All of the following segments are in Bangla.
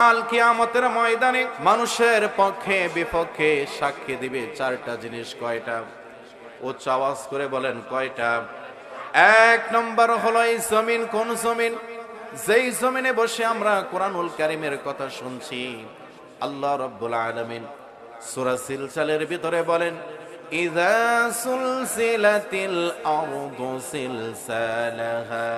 কিয়ামতের ময়দানে মানুষের পক্ষে বিপক্ষে সাক্ষী দিবে চারটা জিনিস কয়টা? উচ্চ আওয়াজ করে বলেন কয়টা? এক নম্বর হলো এই জমিন, কোন জমিন? যেই জমিনে বসে আমরা কোরআনুল কারিমের কথা শুনছি, আল্লাহ রব্বুল আলামিন সূরা সিলসিলের ভিতরে বলেন, ইযা সুলসিলাতিল আরদু সিলসালাহা।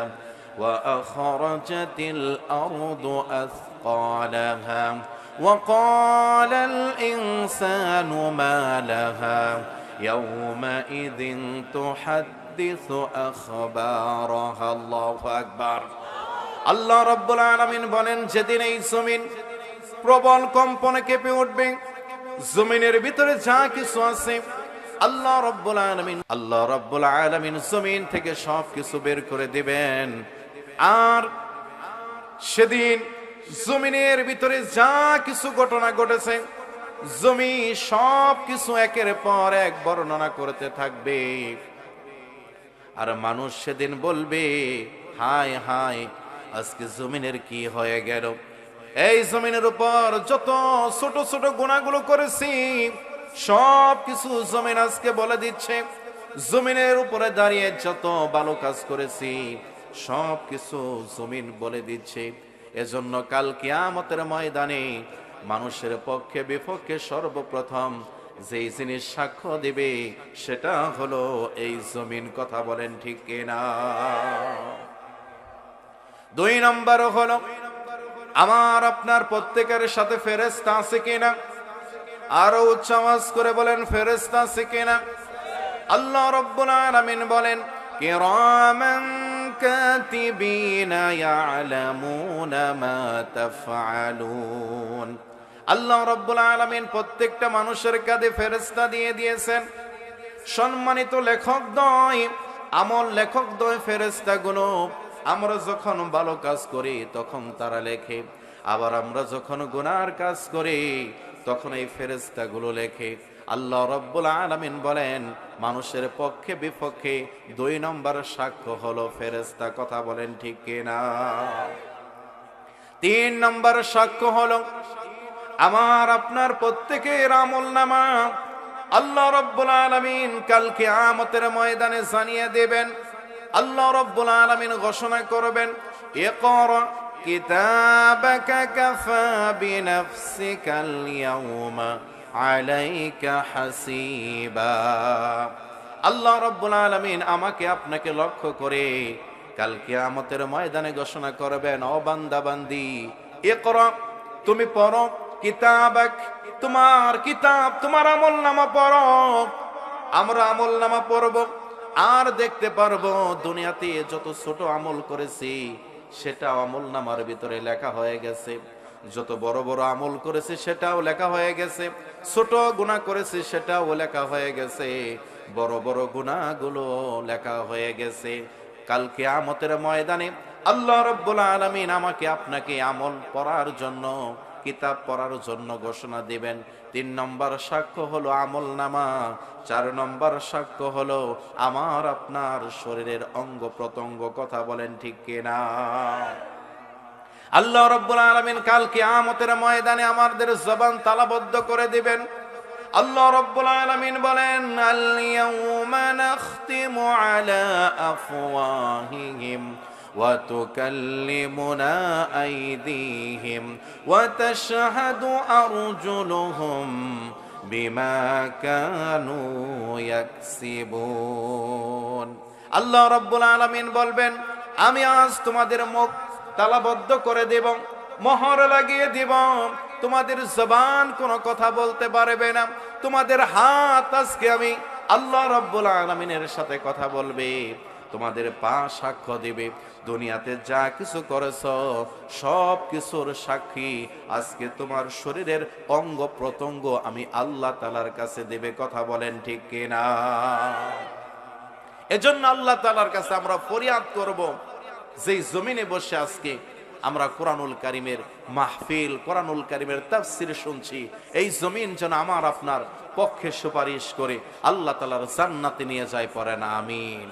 وأخرجت الأرض أثقالها وقال الإنسان ما لها يومئذ تحدث أخبارها الله أكبر আল্লাহ রব্বুল আলামিন বলেন যেদিন এই জমিন প্রবল কম্পনে কেঁপে উঠবে জমিনের ভিতরে যা কিছু আছে আল্লাহ রব্বুল আলামিন আল্লাহ রব্বুল আলামিন জমিন থেকে সব কিছু বের করে দিবেন আর সেদিন জমিনের ভিতরে যা কিছু ঘটনা ঘটেছে, জমি সব কিছু একের পর এক বর্ণনা করতে থাকবে। আর মানুষ সেদিন বলবে, হায় হায়, আজকে জমিনের কি হয়ে গেল? এই জমিনের উপর যত ছোট ছোট গুণাগুলো করেছি সব কিছু জমিন আজকে বলে দিচ্ছে, জমিনের উপরে দাঁড়িয়ে যত ভালো কাজ করেছি সব কিছু জমিন বলে দিচ্ছে। এজন্য কাল কিয়ামতের ময়দানে মানুষের পক্ষে বিপক্ষে সর্বপ্রথম যেই জিনিস সাক্ষ্য দেবে, সেটা হলো এই জমিন। কথা বলেন ঠিক কিনা? দুই নম্বর হলো, আমার আপনার প্রত্যেকের সাথে ফেরেস্তা আছে কিনা? আরও উচ্চ আওয়াজ করে বলেন ফেরেস্তা আছে কিনা? আল্লাহ রব্বুল আলামিন বলেন, কিরামান কাতিবিনা ইয়ালামুনা মা তাফআলুন আল্লাহ রব্বুল আলামিন প্রত্যেকটা মানুষের কাঁধে ফেরেস্তা দিয়ে দিয়েছেন। সম্মানিত লেখক দয় আমল লেখক দয় ফেরেস্তা গুলো আমরা যখন ভালো কাজ করি তখন তারা লেখে। আবার আমরা যখন গুনার কাজ করি তখন এই ফেরেস্তা গুলো লেখে, আল্লাহ রব্বুল আলামিন বলেন, মানুষের পক্ষে বিপক্ষে দুই নম্বর সাক্ষ্য হলো ফেরেস্তা কথা বলেন ঠিক কিনা। তিন নম্বর সাক্ষ্য হলো, আমার, আপনার প্রত্যেকের আমল নামা আল্লাহ রব্বুল আলামিন কালকে আমতের ময়দানে জানিয়ে দেবেন। আল্লাহ রব্বুল আলামিন ঘোষণা করবেন, ইকরা কিতাবাকা কাফা বিনাফসিকাল ইয়াউমা আলাইকা হাসিবা। আল্লাহ রব্বুল আলামিন আমাকে আপনাকে লক্ষ্য করে কাল কিয়ামতের ময়দানে ঘোষণা করবেন, ও বান্দা বান্দি ইকরা, তুমি পড়ো, কিতাবাক, তোমার কিতাব, তোমার আমল নামা পড়ো। আমরা আমল নামা পড়ব, আর দেখতে পারব দুনিয়াতে যত ছোট আমল করেছি সেটা আমল নামার ভিতরে লেখা হয়ে গেছে। যত বড় বড় আমল করেছে সেটাও লেখা হয়ে গেছে। ছোট গুণা করেছে সেটাও লেখা হয়ে গেছে। বড় বড় গুণাগুলো লেখা হয়ে গেছে। কালকে আমতের ময়দানে আল্লাহ রব্বুল আলমিন আমাকে আপনাকে আমল পড়ার জন্য কিতাব পড়ার জন্য ঘোষণা দিবেন। তিন নম্বর সাক্ষ্য হলো আমল নামা, চার নম্বর সাক্ষ্য হলো আমার আপনার শরীরের অঙ্গ প্রত্যঙ্গ কথা বলেন ঠিক কিনা। আল্লাহ রব্বুল আলমিন কালকে আমতের ময়দানে আমাদের জবান তালাবদ্ধ করে দিবেন। আল্লাহ রব্বুল আলামিন বলেন আল ইয়াউমা وتكلمنا أيديهم وتشهد أرجلهم بما كانوا يكسبون আল্লাহ রব্বুল আলামিন বলবেন আমি আজ তোমাদের মুখ তালাবদ্ধ করে দেব মোহর লাগিয়ে দিব তোমাদের জবান কোনো কথা বলতে পারবে না তোমাদের হাত আজকে আমি আল্লাহ রব্বুল আলমিনের সাথে কথা বলবে তোমাদের পা সাক্ষ্য দিবে। দুনিয়াতে যা কিছু করেছ, সব কিছুর সাক্ষী। আজকে তোমার শরীরের অঙ্গ প্রত্যঙ্গ আমি আল্লাহ তালার কাছে দেবে, কথা বলেন ঠিক কিনা? এজন্য আল্লাহ তালার কাছে আমরা ফরিয়াদ করব। যেই জমিনে বসে আজকে আমরা কোরআনুল কারিমের মাহফিল, কোরআনুল কারিমের তাফসির শুনছি। এই জমিন যেন আমার আপনার পক্ষে সুপারিশ করে, আল্লাহ তালার জান্নাতে নিয়ে যায় পড়ে না আমিন।